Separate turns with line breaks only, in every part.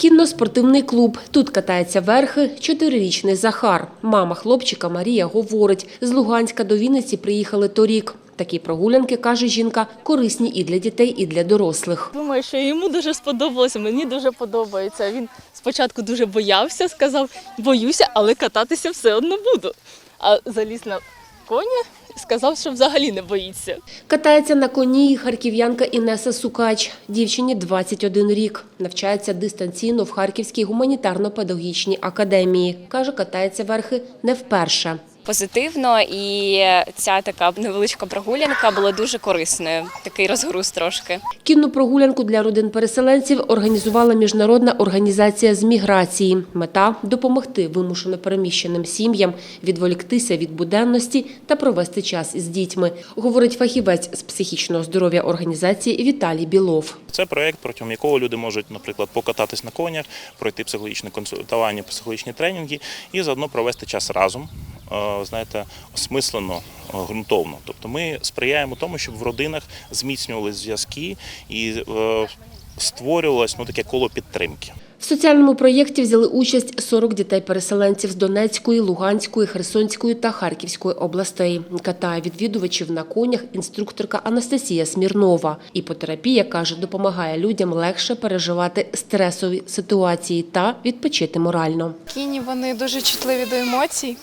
Кінно-спортивний клуб. Тут катається верхи чотирирічний Захар. Мама хлопчика Марія говорить, з Луганська до Вінниці приїхали торік. Такі прогулянки, каже жінка, корисні і для дітей, і для дорослих.
Думаю, що йому дуже сподобалося, мені дуже подобається. Він спочатку дуже боявся, сказав, боюся, але кататися все одно буду. А заліз на коня сказав, що взагалі не боїться.
Катається на коні харків'янка Інеса Сукач. Дівчині 21 рік. Навчається дистанційно в Харківській гуманітарно-педагогічній академії. Каже, катається верхи не вперше.
Позитивно, і ця така невеличка прогулянка була дуже корисною. Такий розгруз трошки.
Кінну прогулянку для родин переселенців організувала міжнародна організація з міграції. Мета допомогти вимушено переміщеним сім'ям відволіктися від буденності та провести час із дітьми, говорить фахівець з психічного здоров'я організації Віталій Білов.
Це проект, протягом якого люди можуть, наприклад, покататись на конях, пройти психологічне консультування, психологічні тренінги і заодно провести час разом. Е, Знаєте, осмислено, е, ґрунтовно. Тобто ми сприяємо тому, щоб в родинах зміцнювалися зв'язки і е, створювалось ну, таке коло підтримки.
В соціальному проєкті взяли участь 40 дітей-переселенців з Донецької, Луганської, Херсонської та Харківської областей. Катає відвідувачів на конях інструкторка Анастасія Смірнова. Іпотерапія, каже, допомагає людям легше переживати стресові ситуації та відпочити морально.
Кіні вони дуже чутливі до емоцій.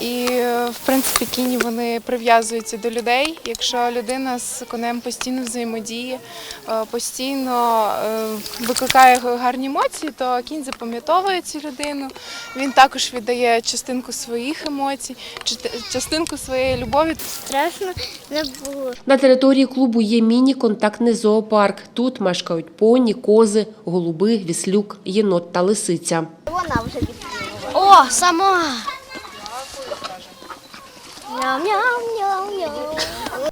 І, в принципі, кіні вони прив'язуються до людей. Якщо людина з конем постійно взаємодіє, е, постійно е, викликає гарні емоції, то кінь запам'ятовує цю людину. Він також віддає частинку своїх емоцій, частинку своєї любові.
Страшно не було.
На території клубу є міні-контактний зоопарк. Тут мешкають поні, кози, голуби, віслюк, єнот та лисиця.
Вона вже. О, сама.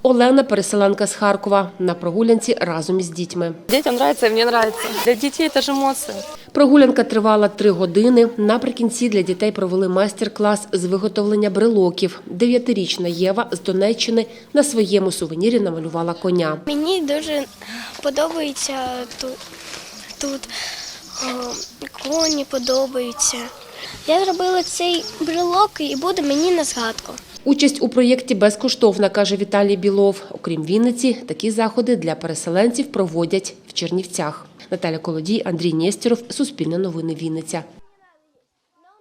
Олена переселенка з Харкова на прогулянці разом із дітьми.
Дітям подобається, і мені подобається. Для дітей це ж емоції.
Прогулянка тривала три години. Наприкінці для дітей провели майстер-клас з виготовлення брелоків. Дев'ятирічна Єва з Донеччини на своєму сувенірі намалювала коня.
Мені дуже подобається тут. тут. Коні подобаються. Я зробила цей брелок і буде мені на згадку.
Участь у проєкті безкоштовна, каже Віталій Білов. Окрім Вінниці, такі заходи для переселенців проводять в Чернівцях. Наталя Колодій, Андрій Нєстєров, Суспільне новини Вінниця.